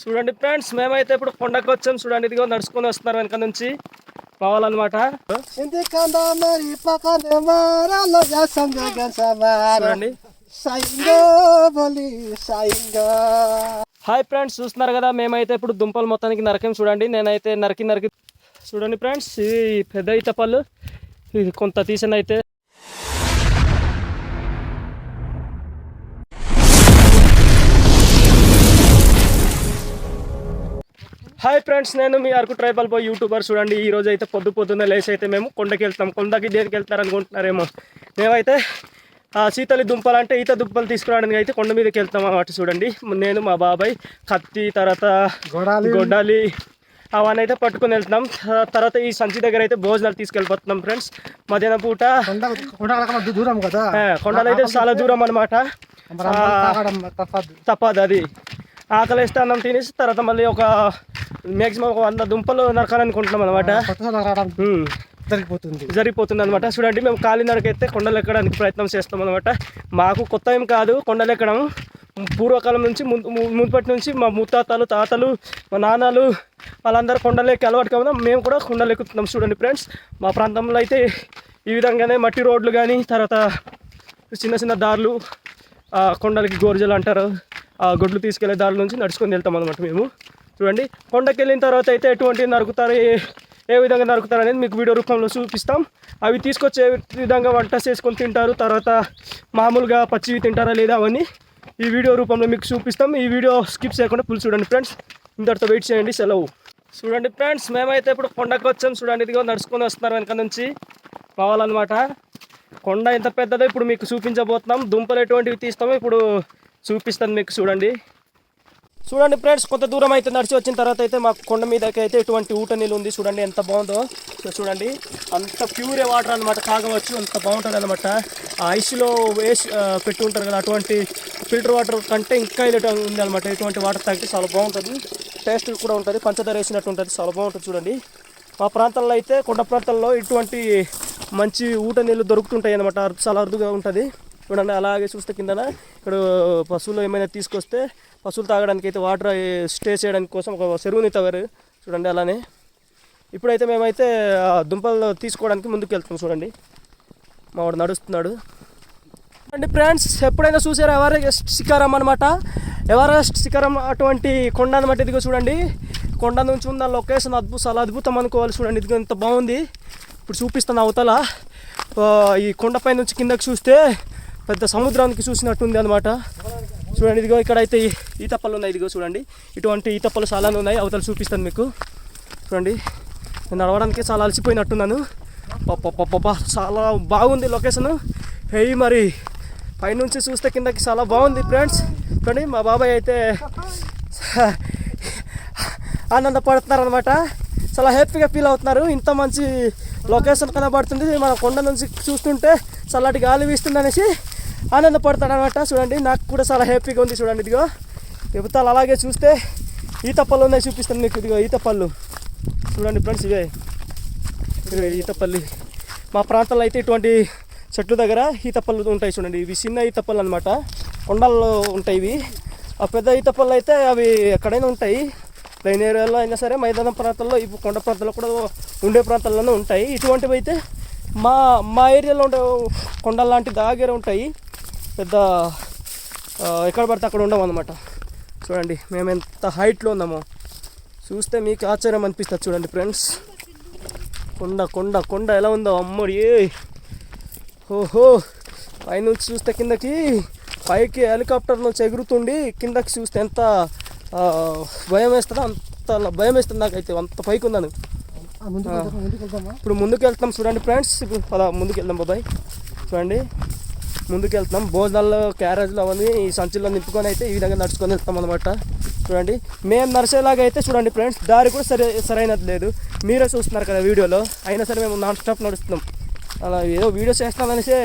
చూడండి ఫ్రెండ్స్ మేమైతే ఇప్పుడు కొండకు వచ్చాం. చూడండి ఇదిగో నడుచుకొని వస్తున్నారు వెనక నుంచి. చూడండి. saingo హాయ్ ఫ్రెండ్స్ చూస్తున్నారు కదా మేమైతే ఇప్పుడు దుంపలు మొత్తానికి నరకం. చూడండి నేనైతే నరికి నరికి చూడండి ఫ్రెండ్స్ ఇది పెద్ద ఈత పళ్ళు ఇది కొంత తీసిన అయితే హాయ్ ఫ్రెండ్స్ నేను మీ అరకు ట్రైబల్ బాయ్ యూట్యూబర్. చూడండి ఈ రోజు అయితే పొద్దు పొద్దున్న లేచి అయితే మేము కొండకి వెళ్తాం కొండకి దేనికి వెళ్తారు అనుకుంటున్నారేమో మేమైతే ఆ శీతలి దుంపలు అంటే ఈత దుంపలు తీసుకురావడానికి అయితే కొండ మీదకి వెళ్తాం అన్నమాట చూడండి. నేను మా బాబాయ్ కత్తి తర్వాత గొడాలి. గొడ్డాలి అవన్నీ అయితే పట్టుకొని వెళ్తున్నాం. తర్వాత ఈ సంచి దగ్గర అయితే భోజనాలు తీసుకెళ్ళిపోతున్నాం ఫ్రెండ్స్. మధ్యాహ్నం పూట దూరం కదా? కొండలు అయితే చాలా దూరం అనమాట తప్పదు. అది. ఆకలి వేస్తే అన్నం తినేసి తర్వాత మళ్ళీ ఒక మ్యాక్సిమం ఒక వంద దుంపలు నరకాలనుకుంటున్నాం అనమాట జరిగిపోతుంది. జరిగిపోతుంది అనమాట చూడండి మేము కాలినడకైతే కొండలు ఎక్కడానికి ప్రయత్నం చేస్తాం అనమాట మాకు కొత్త ఏం కాదు కొండలు ఎక్కడం. పూర్వకాలం నుంచి ముందు మునుపటి నుంచి మా ముత్తాతలు తాతలు మా నాన్నలు వాళ్ళందరూ కొండలు ఎక్కి అలవాటు కాబట్టి మేము కూడా కొండలు ఎక్కుతున్నాం. చూడండి ఫ్రెండ్స్ మా ప్రాంతంలో అయితే ఈ విధంగానే మట్టి రోడ్లు కానీ తర్వాత చిన్న చిన్న దారులు కొండలకి గోర్జలు అంటారు. ఆ గొడ్లు తీసుకెళ్ళే దారుల నుంచి నడుచుకొని వెళ్తాం అనమాట మేము. చూడండి. కొండకి వెళ్ళిన తర్వాత అయితే ఎటువంటి నరుకుతారు ఏ విధంగా నరుకుతారు అనేది మీకు వీడియో రూపంలో చూపిస్తాం. అవి తీసుకొచ్చి ఏ విధంగా వంట చేసుకొని తింటారు. తర్వాత మామూలుగా పచ్చివి తింటారా లేదా అవన్నీ ఈ వీడియో రూపంలో మీకు చూపిస్తాం. ఈ వీడియో స్కిప్ చేయకుండా ఫుల్ చూడండి ఫ్రెండ్స్. ఇంతటితో వెయిట్ చేయండి. సెలవు. చూడండి ఫ్రెండ్స్ మేమైతే ఇప్పుడు కొండకు వచ్చాం. చూడండి ఇదిగో నడుచుకొని వస్తున్నారు వెనక నుంచి. రావాలన్నమాట కొండ ఎంత పెద్దదో ఇప్పుడు మీకు చూపించబోతున్నాం. దుంపలు ఎటువంటివి తీస్తామో ఇప్పుడు చూపిస్తాను మీకు చూడండి. చూడండి ఫ్రెండ్స్ కొంత దూరం అయితే నడిచి వచ్చిన తర్వాత అయితే మాకు కొండ మీదకి అయితే ఎటువంటి ఊట నీళ్ళు ఉంది. చూడండి ఎంత బాగుందో. సో చూడండి అంత ప్యూరే వాటర్ అనమాట తాగవచ్చు అంత బాగుంటుంది అనమాట ఆ ఐస్లో వేసి పెట్టి ఉంటారు కదా అటువంటి ఫిల్టర్ వాటర్ కంటే ఇంకా ఇలా ఉంది అనమాట ఇటువంటి వాటర్ తాగితే చాలా బాగుంటుంది. టేస్ట్ కూడా ఉంటుంది పంచదార వేసినట్టు ఉంటుంది చాలా బాగుంటుంది చూడండి. మా ప్రాంతాల్లో అయితే కొండ ప్రాంతాల్లో ఇటువంటి మంచి ఊట నీళ్ళు దొరుకుతుంటాయి అనమాట చాలా అరుదుగా ఉంటుంది. చూడండి అలాగే చూస్తే కిందన ఇక్కడ పశువులు ఏమైనా తీసుకొస్తే పశువులు తాగడానికి అయితే వాటర్ స్టే చేయడానికి కోసం ఒక చెరువుని తవ్వారు. చూడండి అలానే. ఇప్పుడైతే మేమైతే ఆ దుంపలు తీసుకోవడానికి ముందుకు వెళ్తాం చూడండి. మా వాడు నడుస్తున్నాడు. అండి ఫ్రెండ్స్ ఎప్పుడైనా చూసారా ఎవరెస్ట్ శిఖరం అనమాట ఎవరెస్ట్ శిఖరం అటువంటి కొండ అనమాట ఇదిగో చూడండి. కొండ నుంచి ఉన్న లొకేషన్ అద్భుత చాలా అద్భుతం అనుకోవాలి చూడండి. ఇదిగో ఎంత బాగుంది. ఇప్పుడు చూపిస్తాను అవతల. ఈ కొండపై నుంచి కిందకి చూస్తే పెద్ద సముద్రానికి చూసినట్టుంది అనమాట చూడండి ఇదిగో ఇక్కడ అయితే ఈ- ఉన్నాయి ఇదిగో చూడండి. ఇటువంటి ఈతప్పలు చాలానే ఉన్నాయి అవతల చూపిస్తాను మీకు. చూడండి నేను నడవడానికి చాలా అలసిపోయినట్టున్నాను. పప్ప చాలా బాగుంది లొకేషన్. హే మరి పైనుంచి చూస్తే కిందకి చాలా బాగుంది ఫ్రెండ్స్. చూడండి మా బాబాయ్ అయితే ఆనందపడుతున్నారు అనమాట చాలా హ్యాపీగా ఫీల్ అవుతున్నారు. ఇంత మంచి లొకేషన్ కనబడుతుంది. మన కొండ నుంచి చూస్తుంటే చల్లటి గాలి వీస్తుంది అనేసి ఆనందపడతాడు అనమాట చూడండి నాకు కూడా చాలా హ్యాపీగా ఉంది చూడండి ఇదిగో. చెబుతాలు అలాగే చూస్తే ఈత పళ్ళు ఉన్నాయి చూపిస్తాను మీకు ఇదిగో ఈత పళ్ళు చూడండి ఫ్రెండ్స్ ఇవే. ఇదిగో ఈతపల్లి. మా ప్రాంతంలో అయితే ఇటువంటి చెట్ల దగ్గర ఈతపళ్ళు ఉంటాయి చూడండి. ఇవి చిన్న ఈతపళ్ళు అనమాట కొండల్లో ఉంటాయి ఇవి. ఆ పెద్ద ఈతపళ్ళు అయితే అవి ఎక్కడైనా ఉంటాయి. ప్లైన్ ఏరియాలో అయినా సరే మైదానం ప్రాంతాల్లో ఇవి కొండ ప్రాంతాల్లో కూడా ఉండే ప్రాంతాల్లోనే ఉంటాయి. ఇటువంటివి అయితే మా మా ఏరియాలో ఉండే కొండల లాంటి దగ్గర ఉంటాయి. పెద్ద ఎక్కడ పడితే అక్కడ ఉండవు అనమాట చూడండి మేము ఎంత హైట్లో ఉన్నామో. చూస్తే మీకు ఆశ్చర్యం అనిపిస్తుంది చూడండి ఫ్రెండ్స్. కొండ కొండ కొండ ఎలా ఉందో అమ్మడి ఓహో పైనుంచి చూస్తే కిందకి పైకి హెలికాప్టర్ నుంచి ఎగురుతుండి కిందకి చూస్తే ఎంత భయం వేస్తుందో అంత భయం వేస్తుంది నాకైతే. అంత పైకి ఉన్నాను వెళ్దామా? ఇప్పుడు ముందుకు వెళ్తాం చూడండి ఫ్రెండ్స్. ఇప్పుడు పద ముందుకు వెళ్దాం బాబాయ్. చూడండి. ముందుకెళ్తున్నాం. భోజనాల్లో క్యారేజ్లో అవన్నీ ఈ సంచుల్లో నింపుకొని అయితే ఈ విధంగా నడుచుకొని వెళ్తాం అనమాట చూడండి. మేము నడిచేలాగా అయితే చూడండి ఫ్రెండ్స్ దారి కూడా సరే సరైనది లేదు. మీరే చూస్తున్నారు కదా వీడియోలో. అయినా సరే మేము నాన్ స్టాప్ నడుస్తున్నాం. అలా ఏదో వీడియో చేస్తామనేసి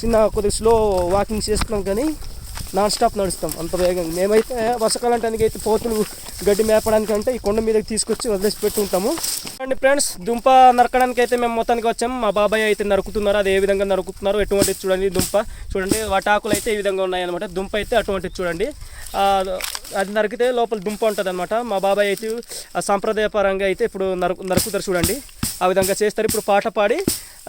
చిన్న కొద్దిగా స్లో వాకింగ్ చేస్తున్నాం కానీ నాన్ స్టాప్ నడుస్తాం అంత వేగంగా. మేమైతే వర్షాకాలం అయితే పోతులు గడ్డి మేపడానికి అంటే ఈ కొండ మీదకి తీసుకొచ్చి వదిలేసి పెట్టుంటాము అండ్ ఫ్రెండ్స్ దుంప నరకడానికి అయితే మేము మొత్తానికి వచ్చాము మా బాబాయ్ అయితే నరుకుతున్నారు అది ఏ విధంగా నరుకుతున్నారు. ఎటువంటి చూడండి దుంప. చూడండి వాటాకులు అయితే ఈ విధంగా ఉన్నాయన్నమాట. దుంప అయితే అటువంటిది చూడండి. అది నరికితే లోపల దుంప ఉంటుంది అనమాట మా బాబాయ్ అయితే సాంప్రదాయపరంగా అయితే ఇప్పుడు నరుకు నరుకుతారు చూడండి. ఆ విధంగా చేస్తారు. ఇప్పుడు పాట పాడి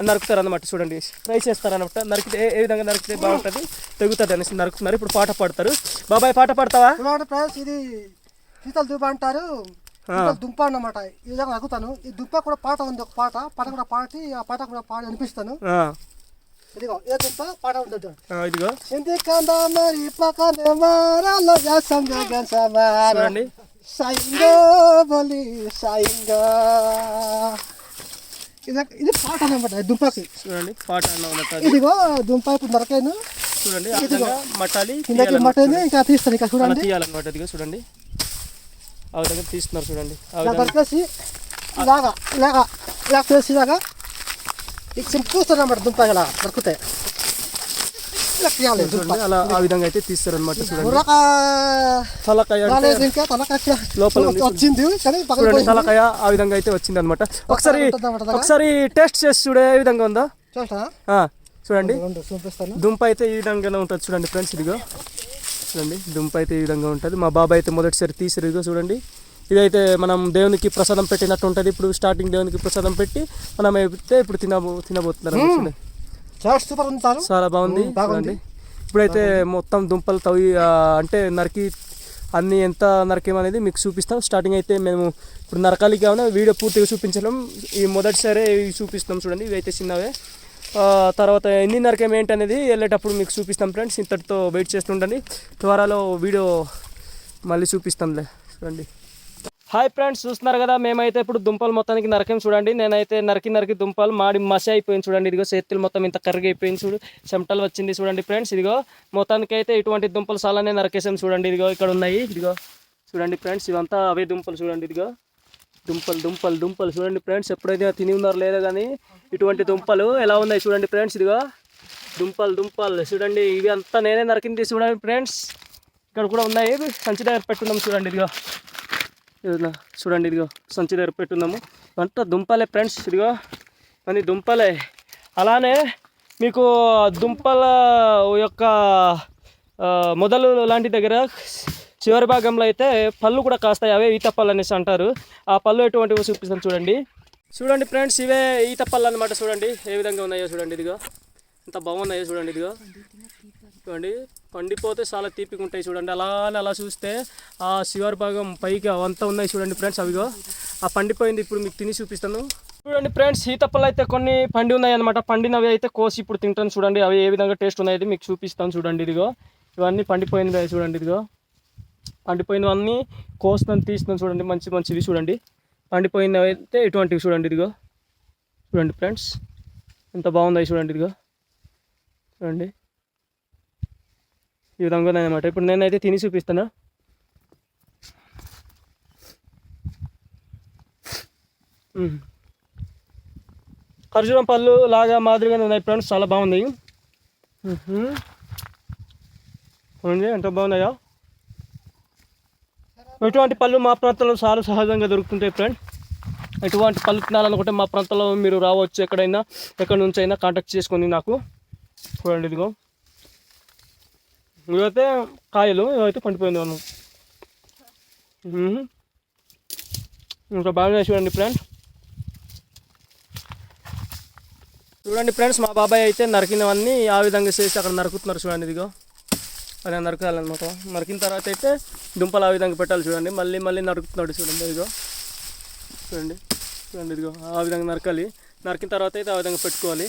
నరుకుతారు అనమాట చూడండి. ట్రై చేస్తారు అనమాట నరికితే ఏ- విధంగా నరికితే బాగుంటుంది? తెగుతుంది అనేసి నరుకుతున్నారు ఇప్పుడు పాట పాడతారు. బాబాయ్ పాట పాడతావా? ఇది శీతల దుంప అంటారు. దుంప అన్నమాట. ఈ విధంగా నగ్గుతాను ఈ దుంప కూడా పాట ఉంది ఒక పాట. పాట కూడా పాడి ఆ పాట కూడా పాడి అనిపిస్తాను. ఇదిగో దుంప? పాట ఉంటుంది ఇదిగో. ఎందుకందా మరి పక్కనే మారాలో సంగం సమారా చూడండి. సాయింగో బలి సాయింగో ఇది ఇది పాట అన్నమాట ఈ దుంపకి. చూడండి పాట ఇదిగో దుంప ఇప్పుడు చూడండి మట్టాలి కిందకి ఇంకా తీస్తాను ఇంకా చూడండి. తీయాలన్నమాట ఇదిగో చూడండి. ఆ విధంగా తీస్తున్నారు చూడండి. నరికేసి ఇలాగా ఇలాగా ఇలా చేసి ఇలాగా. ఇక సింపుల్స్తాను అన్నమాట దుంప ఇలా దొరుకుతాయి ఇలా తీయాలి అలా ఆ విధంగా అయితే తీస్తారు అనమాట చూడండి తలకాయ లోపల. వచ్చింది చూడండి తలకాయ ఆ విధంగా అయితే వచ్చింది అనమాట ఒకసారి. ఒకసారి టేస్ట్ చేసి చూడే ఏ విధంగా ఉందో చూడండి దుంప అయితే ఈ విధంగానే ఉంటుంది చూడండి ఫ్రెండ్స్ ఇదిగో చూడండి దుంప అయితే ఈ విధంగా ఉంటుంది మా బాబాయ్ అయితే మొదటిసారి తీసారు ఇదిగో చూడండి ఇదైతే మనం దేవునికి ప్రసాదం పెట్టినట్టు ఉంటుంది ఇప్పుడు స్టార్టింగ్ దేవునికి ప్రసాదం పెట్టి మనం అయితే ఇప్పుడు తినబో తినబోతున్నారు. చాలా సూపర్ ఉంటారు చాలా బాగుంది బాగుంది. ఇప్పుడైతే మొత్తం దుంపలు తవ్వి అంటే నరికి అన్ని ఎంత నరికేమనేది మీకు చూపిస్తాం. స్టార్టింగ్ అయితే మేము ఇప్పుడు నరకాలి కావున వీడియో పూర్తిగా చూపించడం ఈ మొదటిసారి ఇవి చూపిస్తాం చూడండి ఇవి అయితే చిన్నవే తర్వాత ఎన్ని నరకేం ఏంటి అనేది వెళ్ళేటప్పుడు మీకు చూపిస్తాం ఫ్రెండ్స్. ఇంతటితో వెయిట్ చేస్తుండండి త్వరలో వీడియో మళ్ళీ చూపిస్తాంలే. చూడండి. హాయ్ ఫ్రెండ్స్ చూస్తున్నారు కదా మేమైతే ఇప్పుడు దుంపలు మొత్తానికి నరకం చూడండి. నేనైతే నరికి నరికి దుంపలు మాడి మసి అయిపోయింది చూడండి. ఇదిగో చేతులు మొత్తం ఇంత కరిగి అయిపోయింది చూడు. చెమటలు వచ్చింది చూడండి ఫ్రెండ్స్. ఇదిగో మొత్తానికి అయితే ఇటువంటి దుంపలు చాలానే నరకేసాం చూడండి. ఇదిగో ఇక్కడ ఉన్నాయి. ఇదిగో చూడండి ఫ్రెండ్స్ ఇవంతా అవే దుంపలు చూడండి. ఇదిగో దుంపలు దుంపలు దుంపలు చూడండి ఫ్రెండ్స్. ఎప్పుడైతే తిని ఉన్నారో లేదో కానీ ఇటువంటి దుంపలు ఎలా ఉన్నాయి చూడండి ఫ్రెండ్స్. ఇదిగో దుంపలు దుంపలు చూడండి. ఇవి అంతా నేనే నరికింది చూడండి ఫ్రెండ్స్. ఇక్కడ కూడా ఉన్నాయి. సంచి దగ్గర పెట్టున్నాం చూడండి. ఇదిగో ఇదిగో చూడండి ఇదిగో సంచి దగ్గర పెట్టున్నాము. అంతా దుంపలే ఫ్రెండ్స్ ఇదిగో. అని దుంపలే. అలానే మీకు దుంపల యొక్క మొదలు లాంటి దగ్గర చివరి భాగంలో అయితే పళ్ళు కూడా కాస్తాయి అవే ఈత పళ్ళు అనేసి అంటారు. ఆ పళ్ళు ఎటువంటివో చూపిస్తాను చూడండి. చూడండి ఫ్రెండ్స్ ఇవే ఈత పళ్ళు అనమాట చూడండి. ఏ విధంగా ఉన్నాయో చూడండి ఇదిగో. ఎంత బాగున్నాయో చూడండి ఇదిగో. చూడండి పండిపోతే చాలా తీపిగా ఉంటాయి చూడండి. అలా అలా చూస్తే ఆ శివారి భాగం పైకి అవంతా ఉన్నాయి చూడండి ఫ్రెండ్స్. అవిగో. ఆ పండిపోయింది ఇప్పుడు మీకు తిని చూపిస్తాను. చూడండి ఫ్రెండ్స్ సీతప్పలు అయితే కొన్ని పండి ఉన్నాయి అనమాట పండినవి అయితే కోసి ఇప్పుడు తింటాను చూడండి. అవి ఏ విధంగా టేస్ట్ ఉన్నాయి మీకు చూపిస్తాను చూడండి. ఇదిగో. ఇవన్నీ పండిపోయినవి చూడండి ఇదిగో. పండిపోయినవన్నీ కోస్తాను తీస్తున్నాను చూడండి. మంచి మంచివి చూడండి. పండిపోయినవి అయితే ఇటువంటివి చూడండి ఇదిగో. చూడండి ఫ్రెండ్స్. ఎంత బాగుంది చూడండి ఇదిగో. చూడండి. ఈ విధంగా అనమాట ఇప్పుడు నేనైతే తిని చూపిస్తాను. ఖర్జూరం పళ్ళు లాగా మాదిరిగానే ఉన్నాయి ఫ్రెండ్స్. చాలా బాగుంది. చూడండి ఎంత బాగున్నాయో? ఇటువంటి పళ్ళు మా ప్రాంతంలో చాలా సహజంగా దొరుకుతుంటాయి ఫ్రెండ్ ఎటువంటి పళ్ళు తినాలనుకుంటే మా ప్రాంతంలో మీరు రావచ్చు ఎక్కడైనా ఎక్కడి నుంచి అయినా కాంటాక్ట్ చేసుకొని నాకు. చూడండి ఇదిగో. ఇవైతే కాయలు ఇవైతే పండిపోయింది మనం ఇంకా బాగా చూడండి ఫ్రెండ్ చూడండి ఫ్రెండ్స్ మా బాబాయ్ అయితే నరికినవన్నీ ఆ విధంగా చేసి అక్కడ నరుకుతున్నారు చూడండి ఇదిగో. అలా నరకాలన్నమాట నరికిన తర్వాత అయితే దుంపలు ఆ విధంగా పెట్టాలి చూడండి. మళ్ళీ మళ్ళీ నరుకుతున్నాడు చూడండి ఇదిగో. చూడండి చూడండి ఇదిగో. ఆ విధంగా నరకాలి. నరికిన తర్వాత అయితే ఆ విధంగా పెట్టుకోవాలి.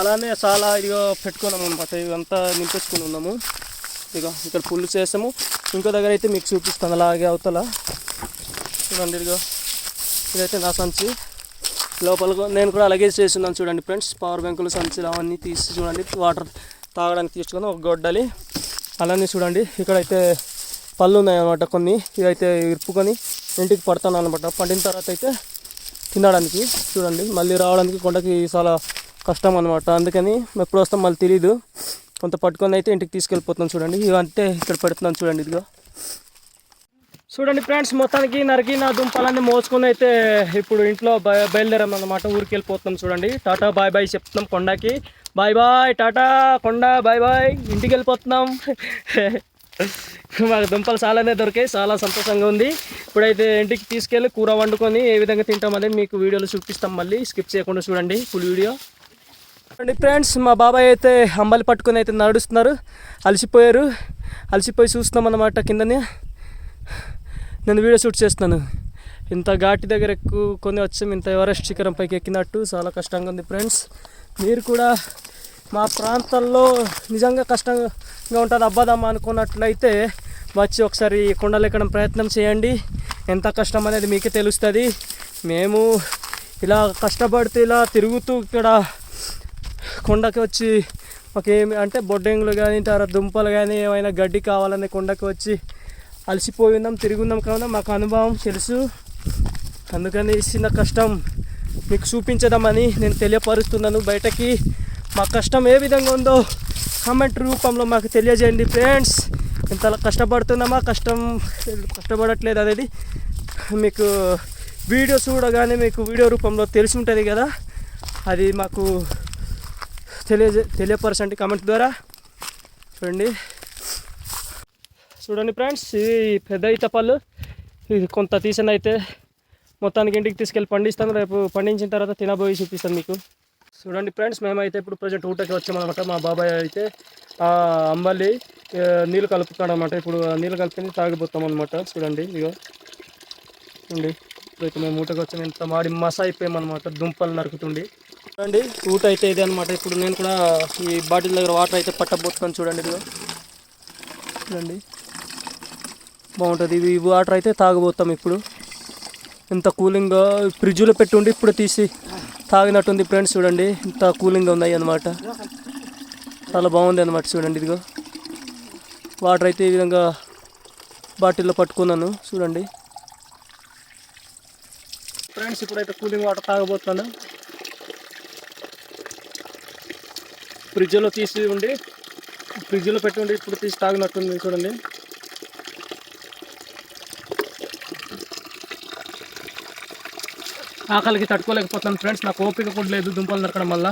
అలానే చాలా ఇదిగో పెట్టుకున్నాము అనమాట ఇదంతా నింపేసుకుని ఉన్నాము. ఇక ఇక్కడ పుల్లు చేసాము. ఇంకో దగ్గర అయితే మీకు చూపిస్తాను అలాగే అవతల. చూడండి ఇదిగో. ఇదైతే నా సంచి. లోపల నేను కూడా అలాగే చేస్తున్నాను చూడండి ఫ్రెండ్స్. పవర్ బ్యాంకులు సంచులు అవన్నీ తీసి చూడండి. వాటర్ తాగడానికి తీసుకొని ఒక గొడ్డలి. అలానే చూడండి ఇక్కడైతే పళ్ళు ఉన్నాయన్నమాట కొన్ని. ఇదైతే ఇరుపుకొని ఇంటికి పడతాను అనమాట పండిన తర్వాత అయితే తినడానికి చూడండి. మళ్ళీ రావడానికి కొండకి చాలా కష్టం అనమాట అందుకని ఎప్పుడు వస్తాం మళ్ళీ తెలియదు కొంత పట్టుకొని అయితే ఇంటికి తీసుకెళ్ళిపోతున్నాం చూడండి. ఇవంతే ఇక్కడ పెడుతున్నాను చూడండి ఇదిగో. చూడండి ఫ్రెండ్స్ మొత్తానికి నరికిన దుంపలన్నీ మోసుకొని అయితే ఇప్పుడు ఇంట్లో బయ బయలుదేరాం అనమాట ఊరికి వెళ్ళిపోతున్నాం చూడండి. టాటా బాయ్ బాయ్ చెప్తున్నాం కొండకి. బాయ్ బాయ్ టాటా కొండ బాయ్ బాయ్. ఇంటికి వెళ్ళిపోతున్నాం. మాకు దుంపలు చాలానే దొరికాయి. చాలా సంతోషంగా ఉంది. ఇప్పుడైతే ఇంటికి తీసుకెళ్ళి కూర వండుకొని ఏ విధంగా తింటామనేది మీకు వీడియోలో చూపిస్తాం మళ్ళీ. స్కిప్ చేయకుండా చూడండి. Full video. అండి ఫ్రెండ్స్ మా బాబాయ్ అయితే అంబలి పట్టుకొని అయితే నడుస్తున్నారు. అలసిపోయారు. అలసిపోయి చూస్తున్నాం అన్నమాట కిందనే. నేను వీడియో షూట్ చేస్తున్నాను. ఇంత ఘాటి దగ్గర ఎక్కువ వచ్చాం. ఇంత ఎవరెస్ట్ శిఖరం పైకి ఎక్కినట్టు. చాలా కష్టంగా ఉంది ఫ్రెండ్స్. మీరు కూడా మా ప్రాంతాల్లో నిజంగా కష్టంగా ఉంటుంది అబ్బాదమ్మా అనుకున్నట్లయితే వచ్చి ఒకసారి కొండలు ఎక్కడం ప్రయత్నం చేయండి. ఎంత కష్టం అనేది మీకే తెలుస్తుంది. మేము ఇలా కష్టపడితే ఇలా తిరుగుతూ ఇక్కడ కొండకి వచ్చి మాకేమి అంటే బొడ్డెంగులు కానీ తర్వాత దుంపలు కానీ ఏమైనా గడ్డి కావాలని కొండకి వచ్చి అలసిపోయి ఉందాం తిరిగి ఉందాం కావున మాకు అనుభవం తెలుసు. అందుకని చిన్న కష్టం మీకు చూపించదామని నేను తెలియపరుస్తున్నాను. బయటకి మా కష్టం ఏ విధంగా ఉందో కామెంట్ రూపంలో మాకు తెలియజేయండి ఫ్రెండ్స్. ఇంత కష్టపడుతున్నామా కష్టం కష్టపడట్లేదు అనేది మీకు వీడియో చూడగానే మీకు వీడియో రూపంలో తెలిసి ఉంటుంది కదా. అది మాకు తెలియజే తెలియపరచండి కమెంట్ ద్వారా. చూడండి. చూడండి ఫ్రెండ్స్ ఇది పెద్ద ఈత పళ్ళు ఇది కొంత తీసిన అయితే మొత్తానికి ఇంటికి తీసుకెళ్ళి పండిస్తాను. రేపు పండించిన తర్వాత తినబోయి చూపిస్తాను మీకు. చూడండి ఫ్రెండ్స్ మేమైతే ఇప్పుడు ప్రజెంట్ ఊటకి వచ్చామన్నమాట మా బాబాయ్ అయితే ఆ అంబలి కలుపుతాడు అనమాట ఇప్పుడు నీళ్ళు కలిపి తాగిపోతాం అనమాట చూడండి ఇగో చూడండి. రేపు మేము ఊటకి వచ్చాము ఇంత మాడి మస అయిపోయామన్నమాట దుంపలు నరుకుతుండి. చూడండి ఊట అయితే ఇదే అనమాట ఇప్పుడు నేను కూడా ఈ బాటిల్ దగ్గర వాటర్ అయితే పట్టబోతున్నాను చూడండి ఇదిగో. చూడండి. బాగుంటుంది. ఇవి వాటర్ అయితే తాగబోతాం ఇప్పుడు. ఎంత కూలింగ్ ఫ్రిడ్జ్లో పెట్టుండి ఇప్పుడు తీసి తాగినట్టుంది ఫ్రెండ్స్ చూడండి. ఇంత కూలింగ్గా ఉన్నాయి అనమాట చాలా బాగుంది అనమాట చూడండి ఇదిగో. వాటర్ అయితే ఈ విధంగా బాటిల్లో పట్టుకున్నాను చూడండి. ఫ్రెండ్స్ ఇప్పుడైతే కూలింగ్ వాటర్ తాగబోతున్నాను. ఫ్రిడ్జ్లో తీసి ఉండి ఫ్రిడ్జ్లో పెట్టి ఉండి ఇప్పుడు తీసి తాగినట్టుంది చూడండి. ఆకలికి తట్టుకోలేకపోతున్నాను ఫ్రెండ్స్ నాకు ఓపిక కూడా లేదు దుంపలు నరకడం వల్ల.